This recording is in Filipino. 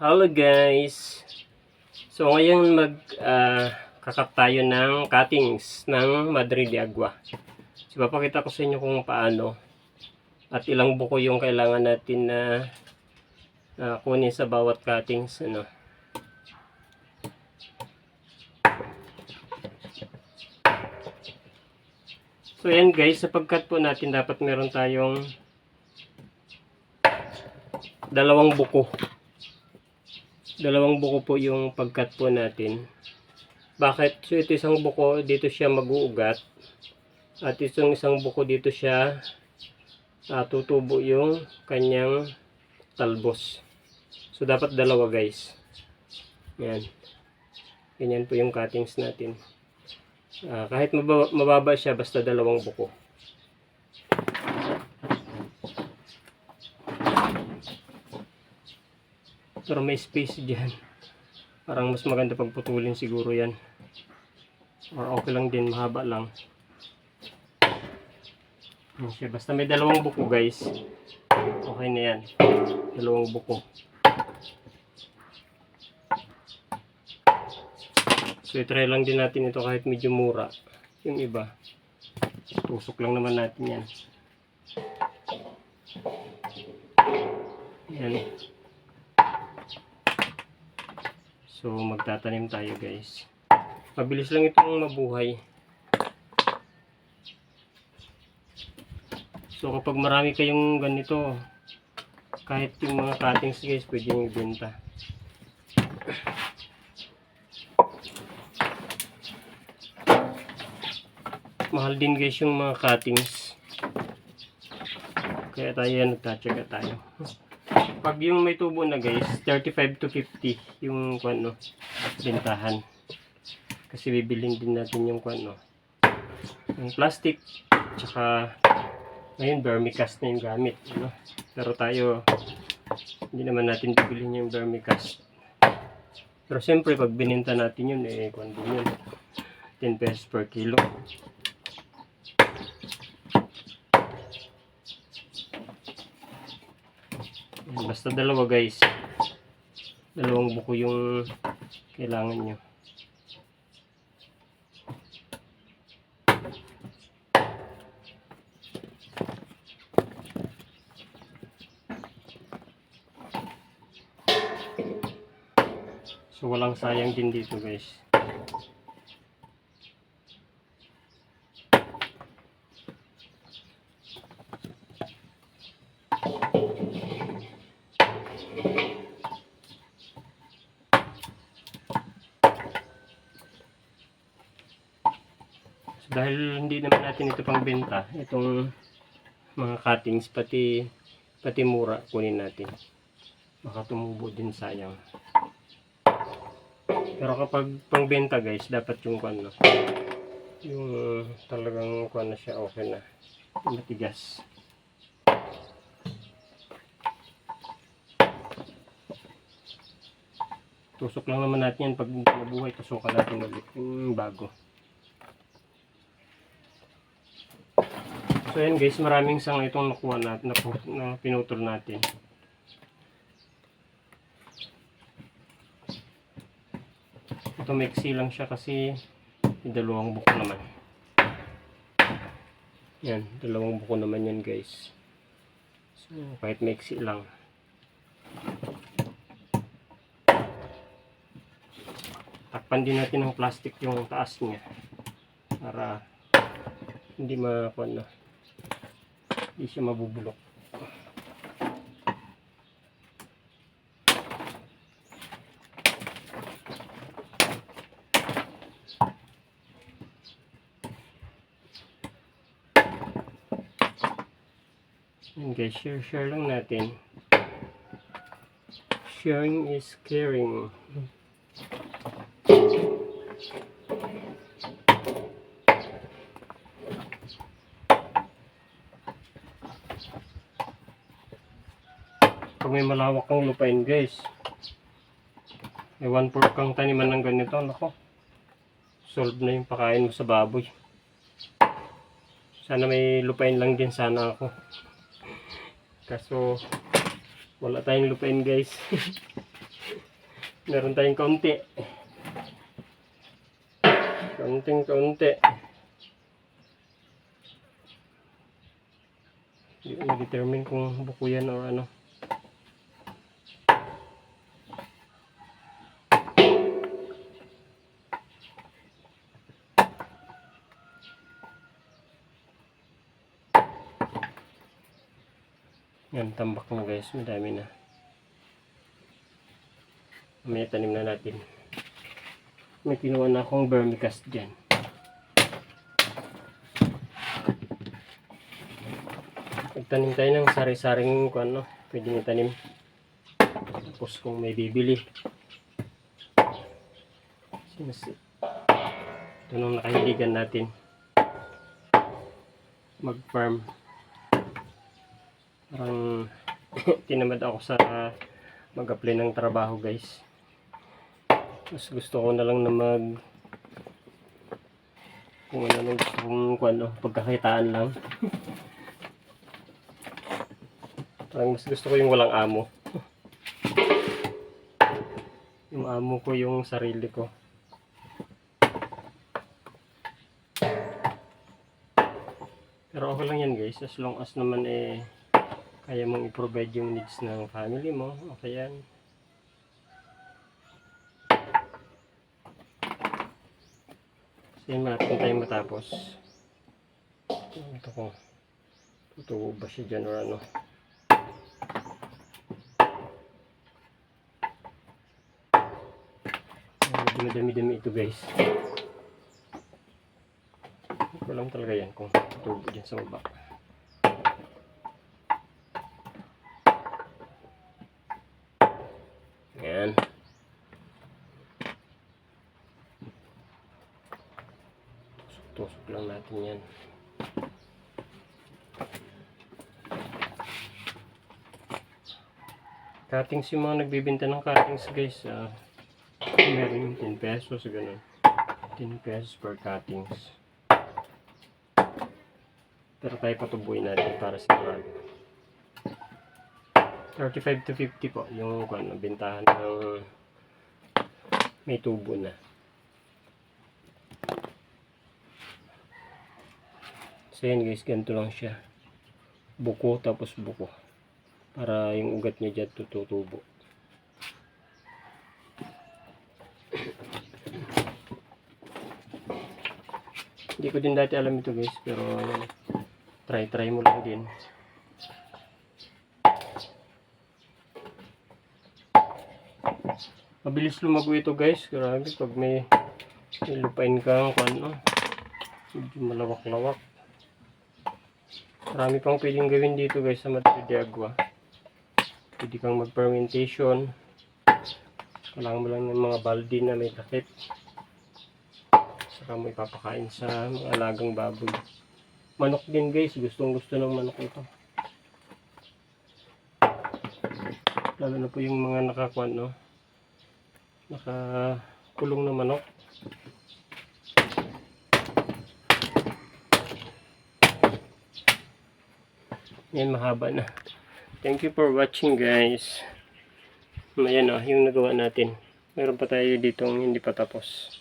Hello guys! So ngayon mag ah, kakap tayo ng cuttings ng Madre de Agua. So papakita ko sa inyo kung paano at ilang buko yung kailangan natin na ah, kunin sa bawat cuttings. Ano. So yan guys, sa pagkat po natin dapat meron tayong dalawang buko dalawang buko po yung pagkat po natin. Bakit? So ito isang buko, dito siya mag-uugat. At isang isang buko dito siya ah, tutubo yung kanyang talbos. So dapat dalawa guys. Yan. Ganyan po yung cuttings natin. Ah, kahit mababa, mababa siya, basta dalawang buko. Pero may space dyan. Parang mas maganda pagputulin siguro yan. Or okay lang din, mahaba lang. Siya. Basta may dalawang buko guys. Okay na yan. Dalawang buko. So itry lang din natin ito kahit medyo mura. Yung iba. Tusok lang naman natin yan. Yan. So magtatanim tayo guys. Mabilis lang itong mabuhay. So kapag marami kayong ganito, kahit yung mga cuttings guys, pwede nyo ibenta. Mahal din guys yung mga cuttings. Kaya tayo yan, nagtatsaga tayo. Pag yung may tubo na guys, 35 to 50 yung ano, bentahan. Kasi bibilin din natin yung ano, yung plastic, tsaka ngayon vermicast na yung gamit. Ano? Pero tayo, hindi naman natin bibilin yung vermicast. Pero siyempre, pag bininta natin yun, eh, din yun, 10 pesos per kilo. Basta dalawa guys. Dalawang buko yung kailangan nyo. So walang sayang din dito guys. So, dahil hindi naman natin ito pang benta, itong mga cuttings pati pati mura kunin natin. Baka tumubo din sayang. Pero kapag pangbenta guys, dapat yung kwan no. Yung uh, talagang kwan na siya okay na. Matigas. Tusok lang naman natin yan pag nabuhay. Tusukan natin ulit yung bago. So yan guys, maraming sang itong nakuha natin, na, na pinutol natin. Ito mixi lang siya kasi dalawang buko naman. Yan, dalawang buko naman yan guys. So, kahit mixi lang. Takpan din natin ng plastic yung taas niya. Para hindi makuha na. Hindi siya mabubulok. Yan guys, share share lang natin. Sharing is caring. Pag may malawak kang lupain guys. May one fourth kang taniman ng ganito, nako. Solve na yung pakain mo sa baboy. Sana may lupain lang din sana ako. Kaso wala tayong lupain guys. Meron tayong kaunti. Kaunting kaunti. Hindi ko na-determine kung buko yan or ano. Yan, tambak mo guys. Madami na. Mamaya tanim na natin. May kinuha na akong vermicast dyan. Magtanim tayo ng sari-saring ano, pwedeng itanim. Tapos kung may bibili. Sinasi. Ito nung nakahiligan natin. Mag-farm. Parang tinamad ako sa mag-apply ng trabaho guys. Mas gusto ko na lang na mag kung ano nung gusto kong kung ano, pagkakitaan lang. Parang mas gusto ko yung walang amo. yung amo ko yung sarili ko. Pero okay lang yan guys, as long as naman eh kaya mong i-provide yung needs ng family mo, okay yan. So yun, malapit tayo matapos. Ito ko, tutubo ba siya dyan or ano. Madami-dami ito guys. Hindi ko alam talaga yan kung tutubo dyan sa baba. Ayan. Tusok-tusok lang natin yan. Cuttings yung mga nagbibenta ng cuttings guys. ah meron yung 10 pesos, ganun. 10 pesos per cuttings. Pero tayo patubuin natin para sigurado. 35 to 50 po yung kung ano, bintahan ng may tubo na. So yan guys, ganito lang siya. Buko tapos buko. Para yung ugat niya dyan tutubo. Hindi ko din dati alam ito guys, pero try try mo lang din. Mabilis lumago ito guys. Grabe pag may, may lupain kang kung ano. Medyo malawak-lawak. Marami pang pwedeng gawin dito guys sa Madre de Agua. Pwede kang mag-fermentation. Kailangan mo lang ng mga balde na may takip. Saka mo ipapakain sa mga alagang baboy. Manok din guys. Gustong gusto ng manok ito. Lalo na po yung mga nakakuan no nakakulong na manok. Yan, mahaba na. Thank you for watching guys. Ayan o, yung nagawa natin. Meron pa tayo dito hindi pa tapos.